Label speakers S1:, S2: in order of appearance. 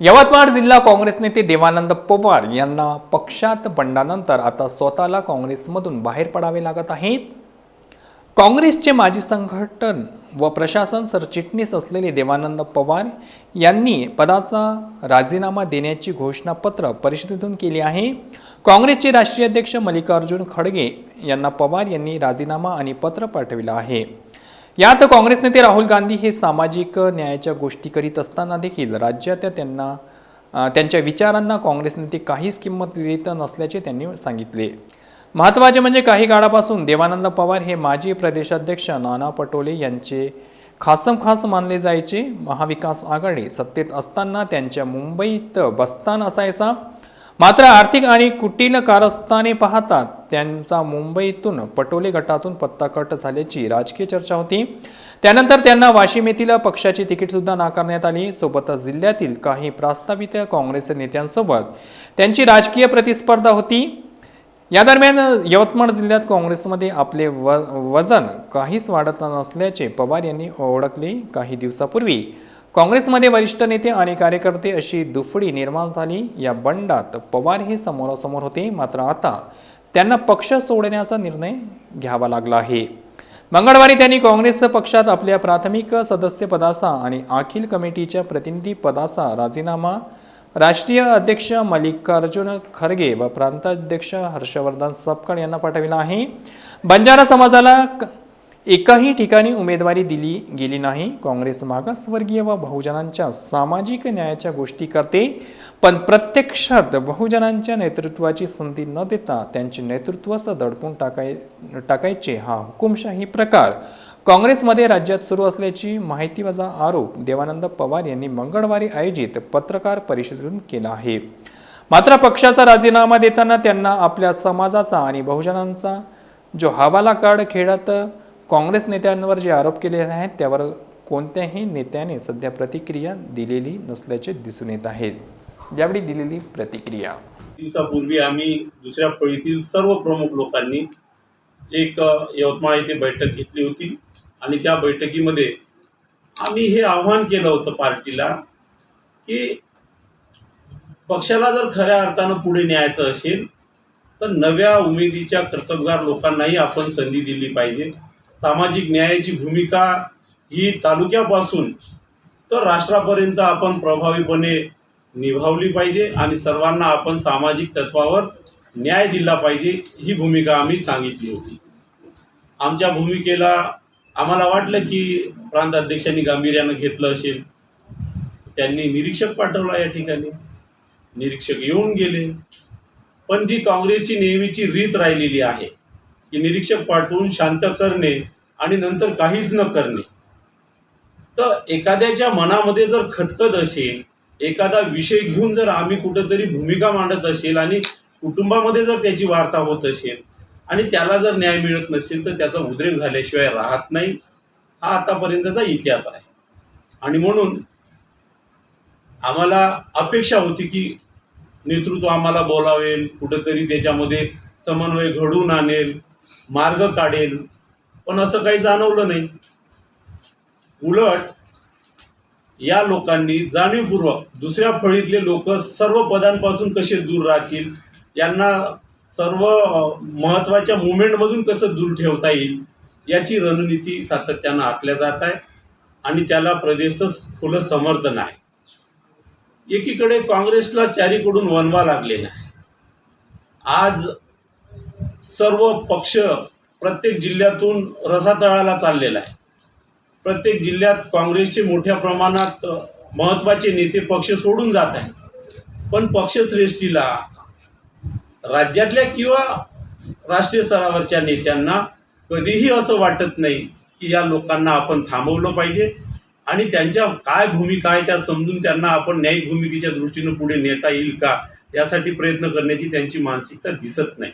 S1: यवतमाळ जिल्हा काँग्रेस नेते देवानंद पवार यांना पक्षात बंडानंतर आता स्वतःला काँग्रेसमधून बाहेर पडावे लागत आहेत. काँग्रेसचे माजी संघटन व प्रशासन सरचिटणीस असलेले देवानंद पवार यांनी पदाचा राजीनामा देण्याची घोषणापत्र परिषदेतून केली आहे. काँग्रेसचे राष्ट्रीय अध्यक्ष मल्लिकार्जुन खडगे यांना पवार यांनी राजीनामा आणि पत्र पाठविलं आहे. यात काँग्रेस नेते राहुल गांधी हे सामाजिक न्यायाच्या गोष्टी करीत असताना देखील राज्यात त्यांना त्यांच्या विचारांना काँग्रेस नेते काहीच किंमत देत नसल्याचे त्यांनी सांगितले. महत्त्वाचे म्हणजे काही काळापासून देवानंद पवार हे माजी प्रदेशाध्यक्ष नाना पटोले यांचे खासम खास मानले जायचे. महाविकास आघाडी सत्तेत असताना त्यांच्या मुंबईत बस्तान असायचा. मात्र आर्थिक आणि कुटील कारस्थाने पाहतात त्यांचा मुंबईतून पटोले गटातून पत्ताकट झाल्याची राजकीय चर्चा होती. त्यानंतर त्यांना वाशिम येथील पक्षाची तिकीटसुद्धा नाकारण्यात आली. सोबतच जिल्ह्यातील काही प्रस्तावित काँग्रेस नेत्यांसोबत त्यांची राजकीय प्रतिस्पर्धा होती. या दरम्यान यवतमाळ जिल्ह्यात काँग्रेसमध्ये आपले व वजन काहीच वाढत नसल्याचे पवार यांनी ओळखले. काही दिवसापूर्वी काँग्रेसमध्ये वरिष्ठ नेते आणि कार्यकर्ते अशी दुफडी निर्माण झाली. या बंडात पवार हे समोरासमोर होते. मात्र आता त्यांना पक्ष सोडण्याचा निर्णय घ्यावा लागला आहे. मंगळवारी त्यांनी काँग्रेस पक्षात आपल्या प्राथमिक सदस्यपदाचा आणि अखिल कमिटीच्या प्रतिनिधी पदाचा राजीनामा राष्ट्रीय अध्यक्ष मल्लिकार्जुन खरगे व प्रांताध्यक्ष हर्षवर्धन सपकाळ यांना पाठविला आहे. बंजारा समाजाला क- एकाही ठिकाणी उमेदवारी दिली गेली नाही. काँग्रेस मागासवर्गीय व बहुजनांच्या सामाजिक न्यायाच्या गोष्टी करते. पण प्रत्यक्षात बहुजनांच्या नेतृत्वाची संधी न देता त्यांचे नेतृत्वच दडपून टाकाय टाकायचे हा हुकुमशाही प्रकार. काँग्रेसमध्ये राज्यात सुरू असल्याची माहिती वजा आरोप देवानंद पवार यांनी मंगळवारी आयोजित पत्रकार परिषदेतून केला आहे. मात्र पक्षाचा राजीनामा देताना त्यांना आपल्या समाजाचा आणि बहुजनांचा जो हवाला कार्ड खेळत काँग्रेस नेत्यांवर जे आरोप केलेले आहेत त्यावर कोणत्याही नेत्याने सध्या प्रतिक्रिया दिलेली नसल्याचे दिसून येत आहेत यावेळी दिलेली प्रतिक्रिया.
S2: दिवसापूर्वी आम्ही दुसऱ्या फळीतील सर्व प्रमुख लोकांनी एक यवतमाळ येथे बैठक घेतली होती आणि त्या बैठकीमध्ये आम्ही हे आव्हान केलं होतं पार्टीला की पक्षाला जर खऱ्या अर्थानं पुढे न्यायचं असेल तर नव्या उमेदीच्या कर्तबगार लोकांनाही आपण संधी दिली पाहिजे. सामाजिक न्यायाची भूमिका ही तालुक्यापासून तर राष्ट्रापर्यंत आपण प्रभावीपणे निभावली पाहिजे आणि सर्वांना आपण सामाजिक तत्वावर न्याय दिला पाहिजे ही भूमिका आम्ही सांगितली होती. आमच्या भूमिकेला आम्हाला वाटलं की प्रांताध्यक्षांनी गांभीर्यानं घेतलं असेल. त्यांनी निरीक्षक पाठवला या ठिकाणी. निरीक्षक येऊन गेले. पण जी काँग्रेसची नेहमीची रीत राहिलेली आहे की निरीक्षक पाठवून शांत करणे आणि नंतर काहीच न करणे. तर एखाद्याच्या मनामध्ये जर खतखत असेल एखादा विषय घेऊन जर आम्ही कुठंतरी भूमिका मांडत असेल आणि कुटुंबामध्ये जर त्याची वार्ता होत असेल आणि त्याला जर न्याय मिळत नसेल तर त्याचा उद्रेक झाल्याशिवाय राहत नाही. हा आतापर्यंतचा इतिहास आहे. आणि म्हणून आम्हाला अपेक्षा होती की नेतृत्व आम्हाला बोलावेल कुठंतरी त्याच्यामध्ये समन्वय घडवून आणेल. मार्ग काढेल. पण असं काही जाणवलं नाही. उलट या लोकांनी जाणीवपूर्वक दुसऱ्या फळीतले लोक सर्व पदांपासून कसे दूर राहतील यांना सर्व अ, महत्त्वाच्या मुवमेंटमधून कसं दूर ठेवता येईल याची रणनीती सातत्यानं आखल्या जात आहे आणि त्याला प्रदेशच फुलं समर्थन आहे. एकीकडे काँग्रेसला चारीकडून वनवा लागलेला आहे. आज सर्व पक्ष प्रत्येक जिल्ह्यातून रसातळाला चाललेला आहे. प्रत्येक जिल्ह्यात काँग्रेसचे मोठ्या प्रमाणात महत्त्वाचे नेते पक्ष सोडून जात आहेत. पण पक्षश्रेष्ठीला राज्यातल्या किंवा राष्ट्रीय स्तरावरच्या नेत्यांना कधीही असं वाटत नाही की या लोकांना आपण थांबवलं पाहिजे आणि त्यांच्या काय भूमिका आहे त्या समजून त्यांना आपण न्यायिक भूमिकेच्या दृष्टीनं पुढे नेता येईल का यासाठी प्रयत्न करण्याची त्यांची मानसिकता दिसत नाही.